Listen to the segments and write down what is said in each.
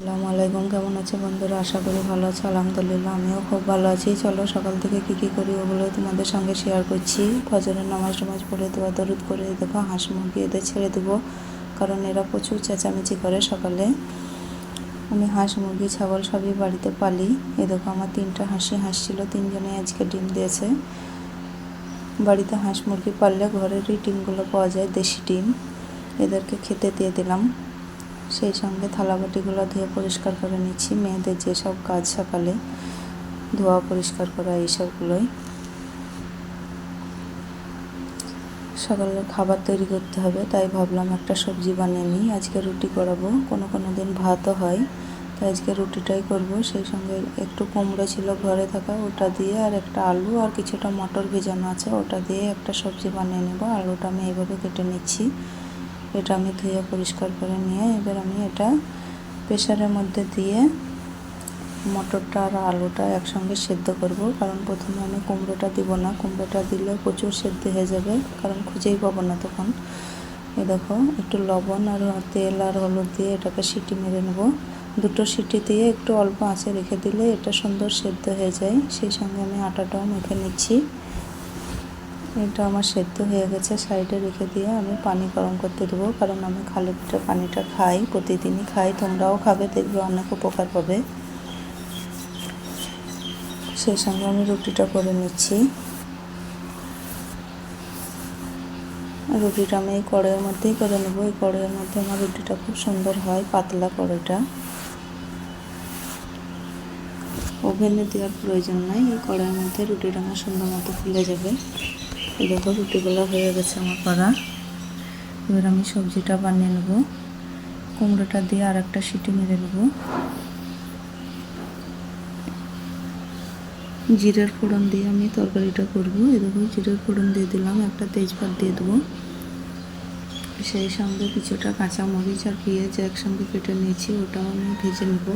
আসসালামু আলাইকুম, কেমন আছে বন্ধুরা? আশা করি ভালো আছে, আলহামদুলিল্লাহ আমিও খুব ভালো আছি। চলো সকাল থেকে কী কী করি ওগুলো তোমাদের সঙ্গে শেয়ার করছি। ফজরের নামাজ টামাজ পড়ে দেওয়া দরুদ করে দেখো, হাঁস মুরগি এদের ছেড়ে দেবো, কারণ এরা প্রচুর চেঁচামেচি করে সকালে। আমি হাঁস, মুরগি, ছাগল সবই বাড়িতে পালি। এ দেখো আমার তিনটা হাঁসি, হাঁস ছিল তিনজনে আজকে ডিম দিয়েছে। বাড়িতে হাঁস, মুরগি পাললে ঘরেরই ডিমগুলো পাওয়া যায়, দেশি ডিম। এদেরকে খেতে দিয়ে দিলাম। সেই সঙ্গে থালাবাটিগুলো ধুয়ে পরিষ্কার করে নিচ্ছি। মেয়েদের যেসব কাজ সকালে ধোয়া পরিষ্কার করা, এইসবগুলোই। সকালে খাবার তৈরি করতে হবে, তাই ভাবলাম একটা সবজি বানিয়ে নিই। আজকে রুটি করাবো, কোনো কোনো দিন ভাতও হয়, তাই আজকে রুটিটাই করব। সেই সঙ্গে একটু কুমড়ো ছিল ঘরে থাকা, ওটা দিয়ে আর একটা আলু আর কিছুটা মটর ভেজানো আছে, ওটা দিয়ে একটা সবজি বানিয়ে নেব। আলুটা আমি এইভাবে কেটে নিচ্ছি। এটা আমি ধুয়ে পরিষ্কার করে নিয়ে এবার আমি এটা প্রেশারের মধ্যে দিয়ে মটরটা আর আলুটা একসঙ্গে সেদ্ধ করব। কারণ প্রথমে আমি কুমড়োটা দিব না, কুমড়োটা দিলে প্রচুর সেদ্ধ হয়ে যাবে, কারণ খুঁজেই পাবো না তখন। এ দেখো, একটু লবণ আর তেল আর হলুদ দিয়ে এটাকে সিটি মেরে নেব। দুটো সিটি দিয়ে একটু অল্প আঁচে রেখে দিলে এটা সুন্দর সেদ্ধ হয়ে যায়। সেই সঙ্গে আমি আটাটাও মেখে নিচ্ছি। এটা আমার সেদ্ধ হয়ে গেছে, সাইডে রেখে দিয়ে আমি পানি গরম করতে দেবো, কারণ আমি খালি পেটে পানিটা খাই, প্রতিদিনই খাই, তোমরাও খাবে, দেখবে অনেক উপকার পাবে। সেই সঙ্গে আমি রুটিটা করে নিচ্ছি। রুটিটা আমি এই কড়াইয়ের মধ্যেই করে নেব, এই কড়াইয়ের মধ্যে আমার রুটিটা খুব সুন্দর হয়, পাতলা কড়াইটা। ওভেনে দেওয়ার প্রয়োজন নাই, এই কড়াইয়ের মধ্যে রুটিটা আমার সুন্দর মতো ফুলে যাবে। দেখো রুটিগুলো হয়ে গেছে আমার করা। এবার আমি সবজিটা বানিয়ে নেব। কুমড়োটা দিয়ে আর একটা সিটি মেরে নেব। জিরের ফোড়ন দিয়ে আমি তরকারিটা করব। এ দেখো জিরের ফোড়ন দিয়ে দিলাম, একটা তেজপাত দিয়ে দেবো। সেই সঙ্গে কিছুটা কাঁচা মরিচ আর পেঁয়াজ একসঙ্গে কেটে নিয়েছি, ওটাও আমি ভেজে নেব।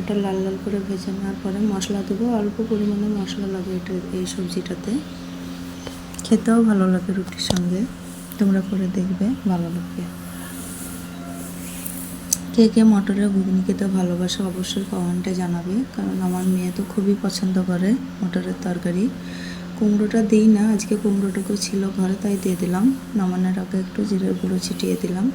ওটা লাল লাল করে ভেজে নেওয়ার পরে মশলা দেবো। অল্প পরিমাণে মশলা লাগে এটা, এই সবজিটাতে। খেতেও ভালো লাগে রুটির সঙ্গে। তোমরা করে দেখবে, ভালো লাগবে। কে কে মটরের ঘুগনি খেতে ভালোবাসে অবশ্যই কমেন্টে জানাবে, কারণ আমার মেয়ে তো খুবই পছন্দ করে মটরের তরকারি। কুমড়োটা দিই না, আজকে কুমড়োটুকু ছিল ঘরে, তাই দিয়ে দিলাম। নামানোর আগে একটু জিরের গুঁড়ো ছিটিয়ে দিলাম।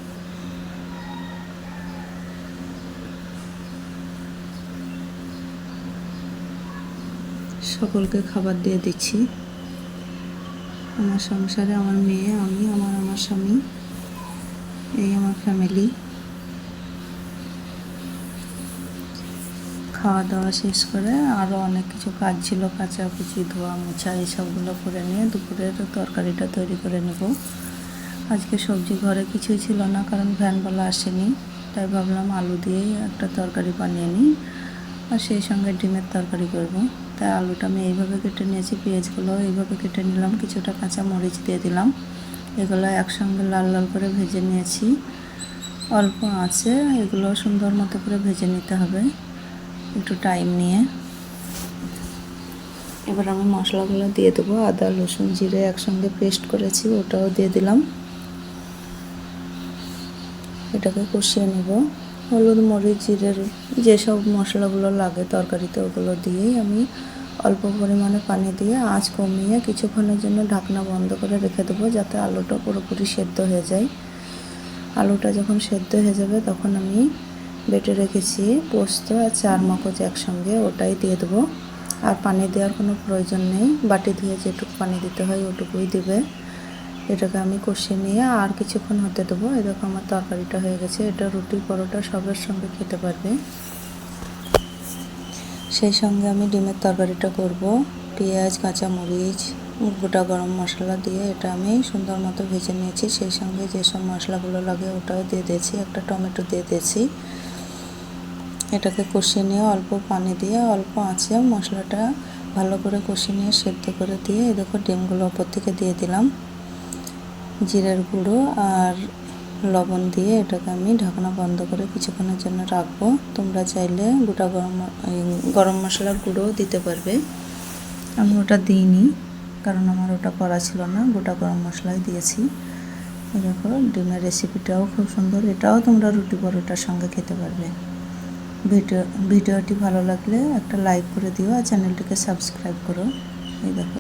সকলকে খাবার দিয়ে দিচ্ছি। আমার সংসারে আমার মেয়ে, আমি, আমার আমার স্বামী, এই আমার ফ্যামিলি খাওয়া দাওয়া শেষ করে আরও অনেক কিছু কাজ ছিল, কাচাকুচি, ধোয়া মোছা এইসবগুলো করে নিয়ে দুপুরের তরকারিটা তৈরি করে নেব। আজকে সবজি ঘরে কিছুই ছিল না, কারণ ভ্যানওয়ালা আসেনি, তাই ভাবলাম আলু দিয়েই একটা তরকারি বানিয়ে নিই, আর সেই সঙ্গে ডিমের তরকারি করব। তাই আলুটা আমি এইভাবে কেটে নিয়েছি পেঁয়াজগুলো এইভাবে কেটে নিলাম, কিছুটা কাঁচা মরিচ দিয়ে দিলাম। এগুলো একসঙ্গে লাল লাল করে ভেজে নিয়েছি। অল্প আছে, এগুলো সুন্দর মতো করে ভেজে নিতে হবে, একটু টাইম নিয়ে। এবার আমি মশলাগুলো দিয়ে দেবো, আদা, রসুন, জিরে একসঙ্গে পেস্ট করেছি, ওটাও দিয়ে দিলাম। এটাকে কষিয়ে নেব। হলুদ, মরিচ জিরের যেসব মশলাগুলো লাগে তরকারিতে, ওগুলো দিয়েই আমি অল্প পরিমাণে পানি দিয়ে আঁচ কমিয়ে কিছুক্ষণের জন্য ঢাকনা বন্ধ করে রেখে দেবো যাতে আলুটা পুরোপুরি সেদ্ধ হয়ে যায়। আলুটা যখন সেদ্ধ হয়ে যাবে তখন আমি বেটে রেখেছি পোস্ত আর চার মগজ একসঙ্গে ওটাই দিয়ে দেবো। আর পানি দেওয়ার কোনো প্রয়োজন নেই। বাটি দিয়ে যেটুকু পানি দিতে হয় ওটুকুই দেবে। এটাকে আমি কষিয়ে নিয়ে আর কিছুক্ষণ হতে দেবো। এরকম আমার তরকারিটা হয়ে গেছে। এটা রুটি পরোটা সবের সঙ্গে খেতে পারবে। সেই সঙ্গে আমি ডিমের তরকারিটা করব। পেঁয়াজ, কাঁচামরিচ, গোটা গরম মশলা দিয়ে এটা আমি সুন্দর মতো ভেজে নিয়েছি। সেই সঙ্গে যেসব মশলাগুলো লাগে ওটাও দিয়ে দিয়েছি। একটা টমেটো দিয়ে দিয়েছি। এটাকে কষিয়ে নিয়ে অল্প পানি দিয়ে অল্প আঁচে মশলাটা ভালো করে কষিয়ে নিয়ে সেদ্ধ করে দিয়ে দেখো ডিমগুলো ওপর থেকে দিয়ে দিলাম। জিরের গুঁড়ো আর লবণ দিয়ে এটাকে আমি ঢাকনা বন্ধ করে কিছুক্ষণের জন্য রাখব। তোমরা চাইলে গোটা গরম গরম মশলার গুঁড়োও দিতে পারবে। আমি ওটা দিইনি, কারণ আমার ওটা করা ছিল না। গোটা গরম মশলাই দিয়েছি। দেখো, ডিমের রেসিপিটাও খুব সুন্দর। এটাও তোমরা রুটি পরোটার সঙ্গে খেতে পারবে। ভিডিও, ভিডিওটি ভালো লাগলে একটা লাইক করে দিও আর চ্যানেলটিকে সাবস্ক্রাইব করো। এই দেখো।